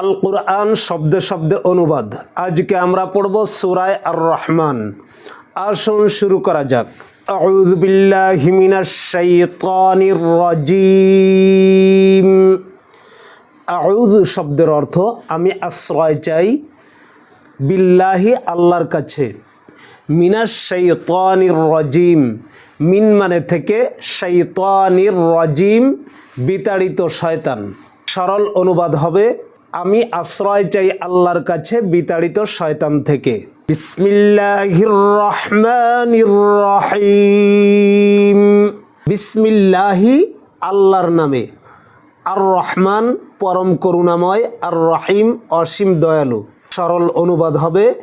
আল কুরআন শব্দে শব্দে অনুবাদ। আজকে আমরা পড়ব সুরায় আর রহমান আসুন শুরু করা যাক। আউযু বিল্লাহি মিনাশ শাইতানির রাজিম। আউযু শব্দের অর্থ আমি আশ্রয় চাই বিল্লাহি আল্লাহর কাছে। মিনাশ শাইতানির রাজিম। মিন মানে থেকে শাইতানির রাজিম বিতাড়িত শয়তান। সরল অনুবাদ হবে আমি আশ্রয় চাই আল্লাহর কাছে বিতাড়িত শয়তান থেকে। রহিম বিসমিল্লাহি আল্লাহর নামে। আর রহমান পরম করুণাময় আর রহিম অসীম দয়ালু। সরল অনুবাদ হবে,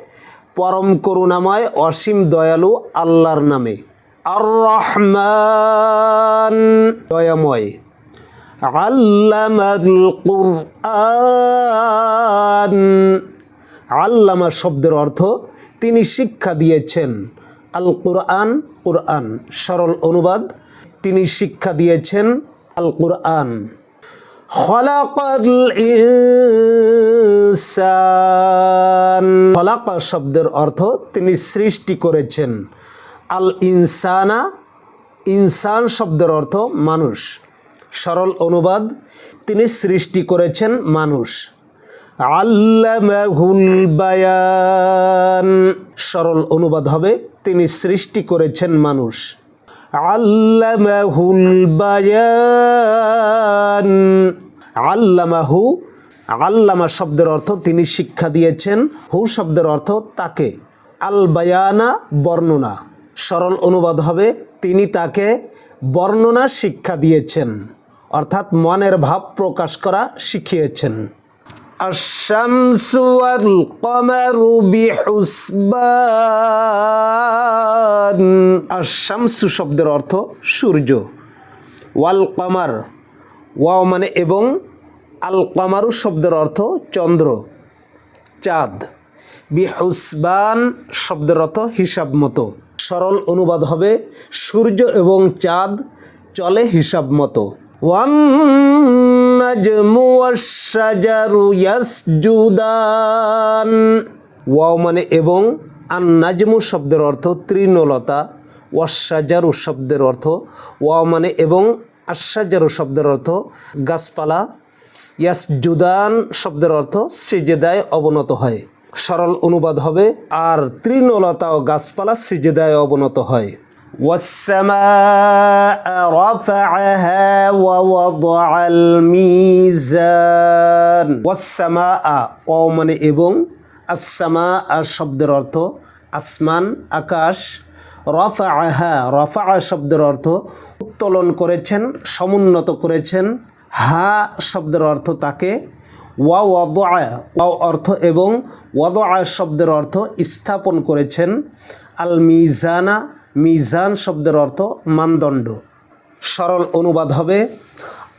পরম করুণাময়, অসীম দয়ালু আল্লাহর নামে। আর রহমান দয়াময়। আল্লামা শব্দের অর্থ তিনি শিক্ষা দিয়েছেন। আল কুরআন কুরআন, সরল অনুবাদ, তিনি শিক্ষা দিয়েছেন আল কুরআন। খলাকা শব্দের অর্থ তিনি সৃষ্টি করেছেন। আল ইনসানা, ইনসান শব্দের অর্থ মানুষ। সরল অনুবাদ, তিনি সৃষ্টি করেছেন মানুষ। আল্লামাহুল বায়ান। সরল অনুবাদ হবে, তিনি সৃষ্টি করেছেন মানুষ। আল্লামাহুল বায়ান। আল্লামাহু, আল্লামা শব্দের অর্থ তিনি শিক্ষা দিয়েছেন। হু শব্দের অর্থ তাকে। আল বায়ানা, বর্ণনা। সরল অনুবাদ হবে, তিনি তাকে বর্ণনা শিক্ষা দিয়েছেন। অর্থাৎ মনের ভাব প্রকাশ করা শিখিয়েছেন। আশামসু শব্দের অর্থ সূর্য। ওয়াল কমার ওয়াও মানে এবং আল কমারু শব্দের অর্থ চন্দ্র, চাঁদ। বিহুসবান শব্দের অর্থ হিসাব মতো। সরল অনুবাদ হবে সূর্য এবং চাঁদ চলে হিসাব মতো। ওয়ান্নাজমু ওয়াশ-শাজারু ইয়াসজুদান ওয়াও মানে এবং আন নাজমু শব্দের অর্থ তৃণলতা ওয়াশাজারু শব্দের অর্থ ওয়াও মানে এবং আশাজারু শব্দের অর্থ গাছপালা, ইয়াসজুদান শব্দের অর্থ সিজেদায় অবনত হয়। সরল অনুবাদ হবে, আর তৃণলতা ও গাছপালা সিজেদায় অবনত হয়। والسماء رفعها ووضع الميزان والسماء ও মানে এবং আসামা শব্দের অর্থ আসমান আকাশ রফা আহা রফা শব্দের অর্থ উত্তোলন করেছেন সমুন্নত করেছেন হা শব্দের অর্থ তাকে ওয়া ওয়াদা ওয়াও অর্থ এবং ওয়াদা শব্দের অর্থ স্থাপন করেছেন আল মিজানা মিজান শব্দের অর্থ মানদণ্ড। সরল অনুবাদ হবে,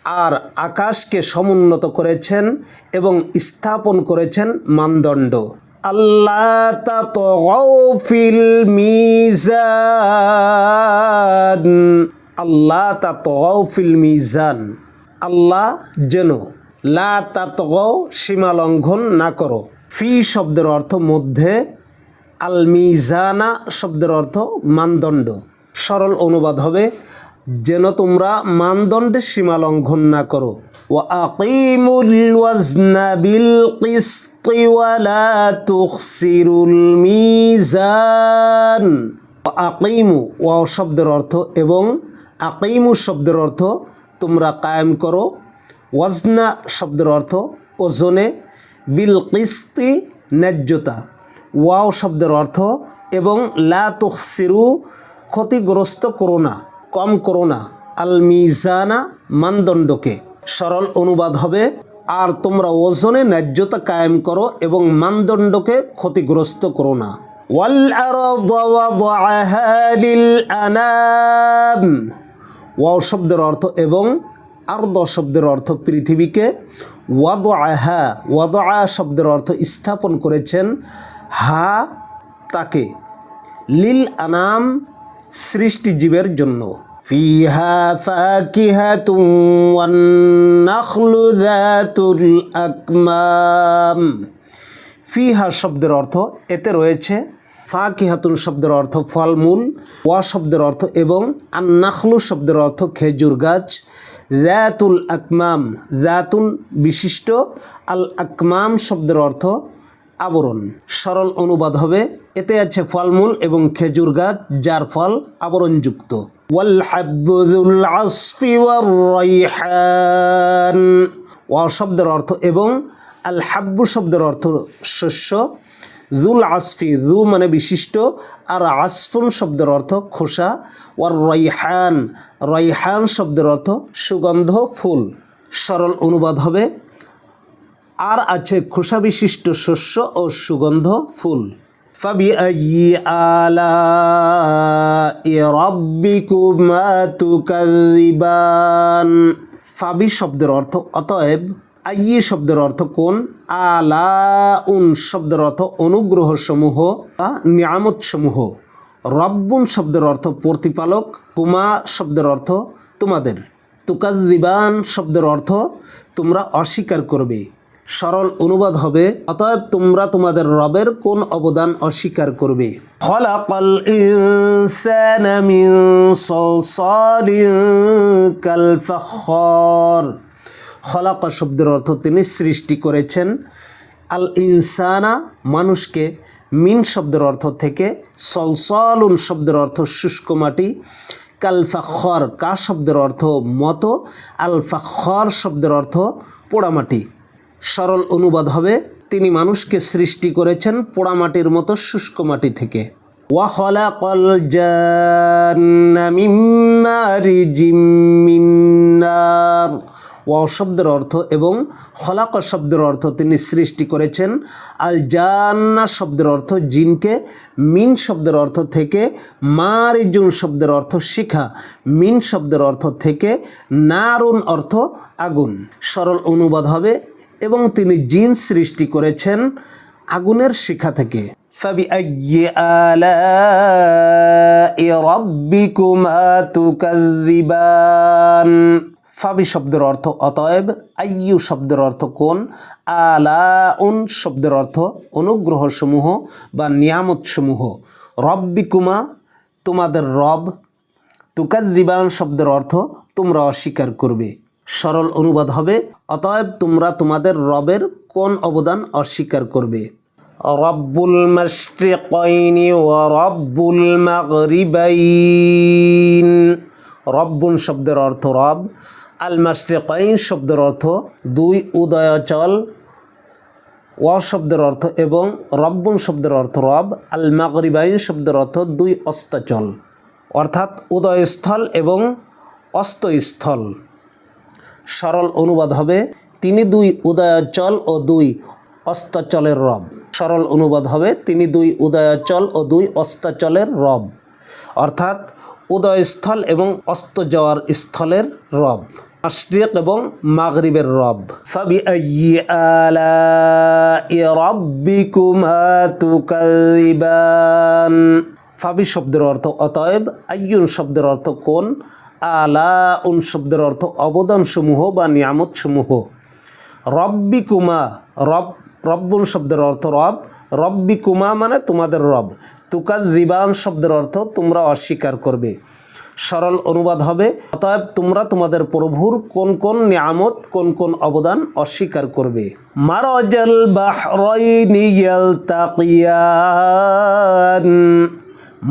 আর আকাশকে সমুন্নত করেছেন এবং স্থাপন করেছেন মানদণ্ড। আল্লাহ ফিল মিজান। আল্লাহ ফিল মিজান। আল্লাহ যেন লা তাতগাও সীমা লঙ্ঘন না করো। ফি শব্দের অর্থ মধ্যে আল মিজানা শব্দের অর্থ মানদণ্ড। সরল অনুবাদ হবে, যেন তোমরা মানদণ্ডের সীমা লঙ্ঘন না করো। ও আকিমুল আকিমু ওয়াও শব্দের অর্থ এবং আকিমু শব্দের অর্থ তোমরা কায়েম করো। ওয়াজনা শব্দের অর্থ ওজনে। বিল কিস্তি, ন্যায্যতা। ওয়াও শব্দের অর্থ এবং লা তুখসিরু ক্ষতিগ্রস্ত করো না কম করো না আল মিজানা মানদণ্ডকে সরল অনুবাদ হবে আর তোমরা ওজনে ন্যায্যতা কায়েম করো এবং মানদণ্ডকে ক্ষতিগ্রস্ত করো না والأرض وضعها للأنام ওয়াও শব্দের অর্থ এবং আর্দ শব্দের অর্থ পৃথিবীকে ওয়াদ আহা ওয়াদ শব্দের অর্থ স্থাপন করেছেন হা তাকে লিল আনাম সৃষ্টিজীবের জন্য فيها فاكهة والنخل ذات الأكمام ফিহা শব্দের অর্থ এতে রয়েছে ফাকিহাতুন শব্দের অর্থ ফলমূল ওয়া শব্দের অর্থ এবং আন্নাখলু শব্দের অর্থ খেজুর গাছ জাতুল আকমাম জাতুন বিশিষ্ট আল আকমাম শব্দের অর্থ আবরণ। সরল অনুবাদ হবে, এতে আছে ফলমূল এবং খেজুর গাছ, যার ফল আবরণযুক্ত। শব্দের অর্থ এবং আল হাব্বু শব্দের অর্থ শস্য। জুল আসফি জু মানে বিশিষ্ট, আর আসফুন শব্দের অর্থ খোসা। ওয়ার রয়হান রয়হান শব্দের অর্থ সুগন্ধ, ফুল। সরল অনুবাদ হবে আর আছে খোসা বিশিষ্ট শস্য ও সুগন্ধ ফুল। রব্বিকুমা তুকাযিবান। ফাবি শব্দের অর্থ অতএব, আইয়ে শব্দের অর্থ কোন? আলা উন শব্দের অর্থ অনুগ্রহ সমূহ বা নিয়ামত সমূহ রব্বুন শব্দের অর্থ প্রতিপালক কুমা শব্দের অর্থ তোমাদের। তুকাদিবান শব্দের অর্থ তোমরা অস্বীকার করবে। সরল অনুবাদ হবে, অতএব তোমরা তোমাদের রবের কোন অবদান অস্বীকার করবে। খলাকা শব্দের অর্থ তিনি সৃষ্টি করেছেন। আল ইনসানা মানুষকে, মিন শব্দের অর্থ থেকে, সলসলুন শব্দের অর্থ শুষ্ক মাটি। কালফাখর, কা শব্দের অর্থ মতো। আল ফাখর শব্দের অর্থ পোড়ামাটি সরল অনুবাদ হবে, তিনি মানুষকে সৃষ্টি করেছেন পোড়ামাটির মতো শুষ্ক মাটি থেকে। শব্দের অর্থ এবং হলাক শব্দের অর্থ তিনি সৃষ্টি করেছেন। আল জান্না শব্দের অর্থ জিনকে, মিন শব্দের অর্থ থেকে মারিজুন শব্দের অর্থ শিখা, মিন শব্দের অর্থ থেকে নারুন অর্থ আগুন। সরল অনুবাদ হবে এবং তিনি জিন সৃষ্টি করেছেন আগুনের শিখা থেকে। ফাবি শব্দের অর্থ অতএব আইয়ু শব্দের অর্থ কোন আলা উন শব্দের অর্থ অনুগ্রহ সমূহ বা নিয়ামত সমূহ রব্বিকুমা তোমাদের রব তুকাদ্দিবান শব্দের অর্থ তোমরা অস্বীকার করবে। সরল অনুবাদ হবে। অতএব তোমরা তোমাদের রবের কোন অবদান অস্বীকার করবে? রব্বুল রব্বুল রব্বুন শব্দের অর্থ রব, আল মাশরিকাইন শব্দের অর্থ দুই উদয়চল, ওয়া শব্দের অর্থ এবং রব্বুন শব্দের অর্থ রব, আল মাগরিবাইন শব্দের অর্থ দুই অস্তচল। অর্থাৎ উদয়স্থল এবং অস্তস্থল। সরল অনুবাদ হবে। তিনি দুই উদয়াচল ও দুই অস্তাচলের রব। সরল অনুবাদ হবে, তিনি দুই উদয়াচল ও দুই অস্তাচলের রব। অর্থাৎ উদয়স্থল এবং অস্ত যাওয়ার স্থলের রব। আশ্রিক এবং মাগরিবের রব। রব্বিকুমা তুকাযিবান। ফাবি শব্দের অর্থ অতএব, আইয়ুন শব্দের অর্থ কোন? আলা উন শব্দের অর্থ অবদানসমূহ বা নিয়ামতসমূহ। রব্বিকুমা, রব, রব্বুন শব্দের অর্থ রব, রব্বিকুমা মানে তোমাদের রব। তুকাদ রিবান শব্দের অর্থ তোমরা অস্বীকার করবে। সরল অনুবাদ হবে, অতএব তোমরা তোমাদের প্রভুর কোন কোন নিয়ামত, কোন কোন অবদান অস্বীকার করবে। মারাজাল ইয়ালতাকিয়ান।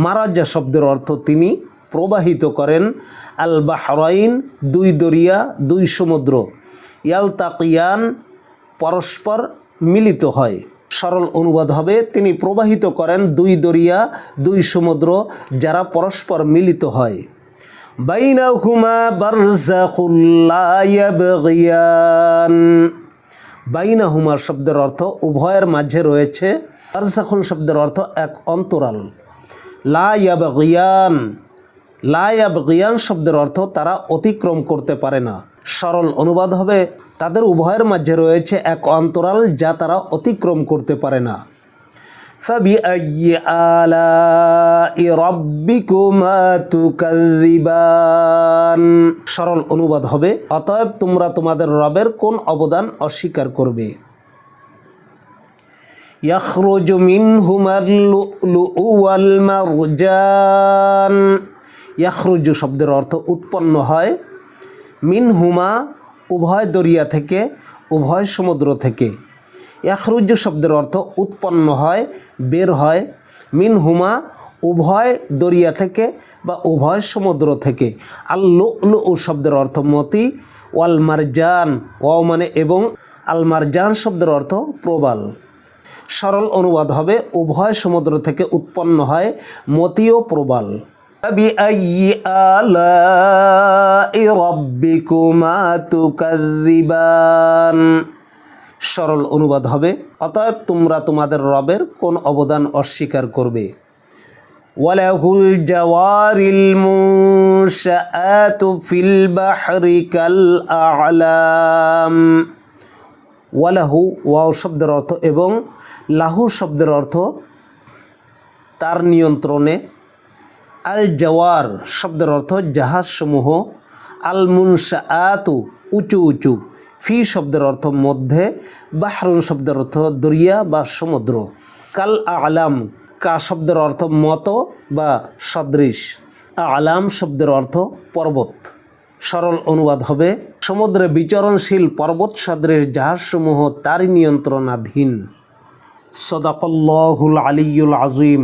মারাজা শব্দের অর্থ তিনি প্রবাহিত করেন আল বাহরাইন দুই দরিয়া, দুই সমুদ্র। ইয়ালতাকিয়ান পরস্পর মিলিত হয়। সরল অনুবাদ হবে, তিনি প্রবাহিত করেন দুই দরিয়া, দুই সমুদ্র, যারা পরস্পর মিলিত হয়। বাইনাহুমা বারজাকুল্লায়াবগিয়ান বাইনাহুমা শব্দের অর্থ উভয়ের মাঝে রয়েছে। বারজাকুন শব্দের অর্থ এক অন্তরাল। লায়াবগিয়ান লায়াবগিয়ান শব্দের অর্থ তারা অতিক্রম করতে পারে না সরল অনুবাদ হবে তাদের উভয়ের মাঝে রয়েছে এক অন্তরাল যা তারা অতিক্রম করতে পারে না فبأي آلاء ربكما تكذبان সরল অনুবাদ হবে অতএব তোমরা তোমাদের রবের কোন অবদান অস্বীকার করবে يخرج منهما اللؤلؤ والمرجان ইয়াখরুজ শব্দের অর্থ উৎপন্ন হয়। মিন হুমা উভয় দরিয়া থেকে, উভয় সমুদ্র থেকে। ইয়াখরুজ শব্দের অর্থ উৎপন্ন হয়, বের হয়। মিন হুমা উভয় দরিয়া থেকে বা উভয় সমুদ্র থেকে। আল লু শব্দের অর্থ মতি ওয়াল মারজান ও মানে এবং আল মারজান শব্দের অর্থ প্রবাল। সরল অনুবাদ হবে, উভয় সমুদ্র থেকে উৎপন্ন হয়, মতি ও প্রবাল। فبأي آلاء ربكما تكذبان সরল অনুবাদ হবে অতএব তোমরা তোমাদের রবের কোন অবদান অস্বীকার করবে وله الجوار المنشآت في البحر كالأعلام ওয়ালাহু ওয়াও শব্দের অর্থ এবং লাহু শব্দের অর্থ তার নিয়ন্ত্রণে আল জওয়ার শব্দের অর্থ জাহাজসমূহ। আল মুনশাআতু উঁচু উঁচু। ফি শব্দের অর্থ মধ্যে। বাহরুন শব্দের অর্থ দরিয়া বা সমুদ্র। কাল আলাম কা শব্দের অর্থ মতো বা সদৃশ। আলাম শব্দের অর্থ পর্বত। সরল অনুবাদ হবে, সমুদ্রে বিচরণশীল পর্বত সদৃশ জাহাজসমূহ তারই নিয়ন্ত্রণাধীন। সদাকল্লাহুল আলিউল আজিম